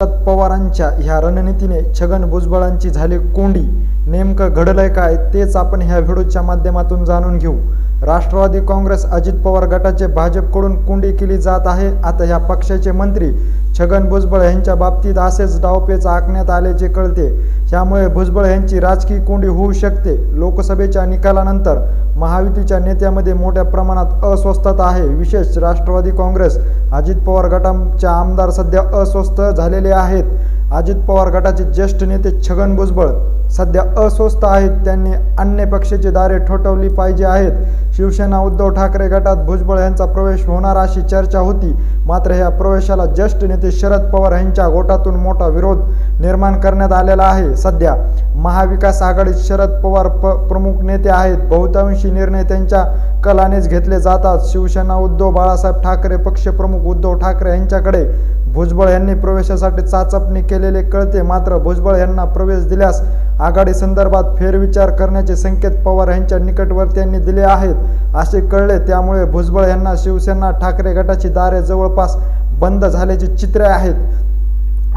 शरद पवारांच्या ह्या रणनीतीने छगन भुजबळांची झाली कोंडी. नेमकं घडलंय काय तेच आपण ह्या व्हिडिओच्या माध्यमातून जाणून घेऊ. राष्ट्रवादी काँग्रेस अजित पवार गटाचे भाजपकडून कुंडी केली जात आहे. आता ह्या पक्षाचे मंत्री छगन भुजबळ यांच्या बाबतीत असेच डावपेच आखण्यात आल्याचे कळते. त्यामुळे भुजबळ यांची राजकीय कोंडी होऊ शकते. लोकसभेच्या निकालानंतर महायुतीच्या नेत्यामध्ये मोठ्या प्रमाणात अस्वस्थता आहे. विशेष राष्ट्रवादी काँग्रेस अजित पवार गटाच्या आमदार सध्या अस्वस्थ झालेले आहेत. अजित पवार गटाचे ज्येष्ठ नेते छगन भुजबळ सध्या अस्वस्थ आहेत. त्यांनी अन्य पक्षाची दारे ठोठवली पाहिजे आहेत. शिवसेना उद्धव ठाकरे गटात भुजबळ यांचा प्रवेश होणार अशी चर्चा होती. मात्र या प्रवेशाला ज्येष्ठ नेते शरद पवार यांच्या गोटातून मोठा विरोध निर्माण करण्यात आलेला आहे. सध्या महाविकास आघाडीत शरद पवार प प्रमुख नेते आहेत. बहुतांशी निर्णय त्यांच्या कलानेच घेतले जातात. शिवसेना उद्धव बाळासाहेब ठाकरे पक्षप्रमुख उद्धव ठाकरे यांच्याकडे भुजबळ यांनी प्रवेशासाठी चाचपणी केलेले कळते. मात्र भुजबळ यांना प्रवेश दिल्यास आघाडी संदर्भात फेरविचार करण्याचे संकेत पवार यांच्या निकटवर्त्यांनी दिले आहेत असे कळले. त्यामुळे भुजबळ यांना शिवसेना ठाकरे गटाची दारे जवळपास बंद झाल्याची चित्रे आहेत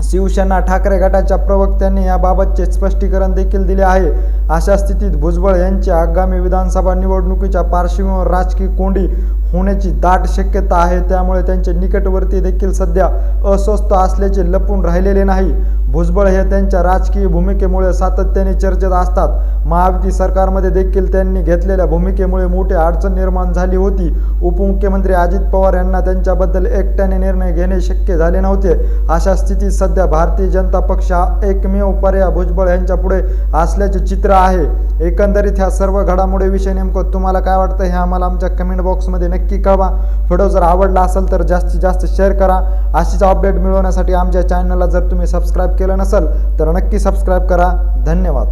शिवसेना ठाकरे गटाच्या प्रवक्त्यांनी याबाबतचे स्पष्टीकरण देखील दिले आहे. अशा स्थितीत भुजबळ यांच्या आगामी विधानसभा निवडणुकीच्या पार्श्वभूमीवर राजकीय कोंडी होण्याची दाट शक्यता आहे. त्यामुळे त्यांचे निकटवर्ती देखील सध्या अस्वस्थ असल्याचे लपून राहिलेले नाही. भुजबळ हे त्यांच्या राजकीय भूमिकेमुळे सातत्याने चर्चेत असतात. महायुती सरकारमध्ये देखील त्यांनी घेतलेल्या भूमिकेमुळे मोठी अडचण निर्माण झाली होती. उपमुख्यमंत्री अजित पवार यांना त्यांच्याबद्दल एकट्याने निर्णय घेणे शक्य झाले नव्हते. अशा स्थितीत सध्या भारतीय जनता पक्ष हा एकमेव पर्याय भुजबळ यांच्या पुढे असल्याचे चित्र आहे. एकंदरीत ह्या सर्व घडामोडीविषयी नेमकं तुम्हाला काय वाटतं हे आम्हाला आमच्या कमेंट बॉक्समध्ये नक्की कळवा. व्हिडिओ जर आवडला असेल तर जास्तीत जास्त शेअर करा. अशीच अपडेट मिळवण्यासाठी आमच्या चॅनलला जर तुम्ही सबस्क्राईब केलं नसेल तर नक्की सबस्क्राईब करा. धन्यवाद.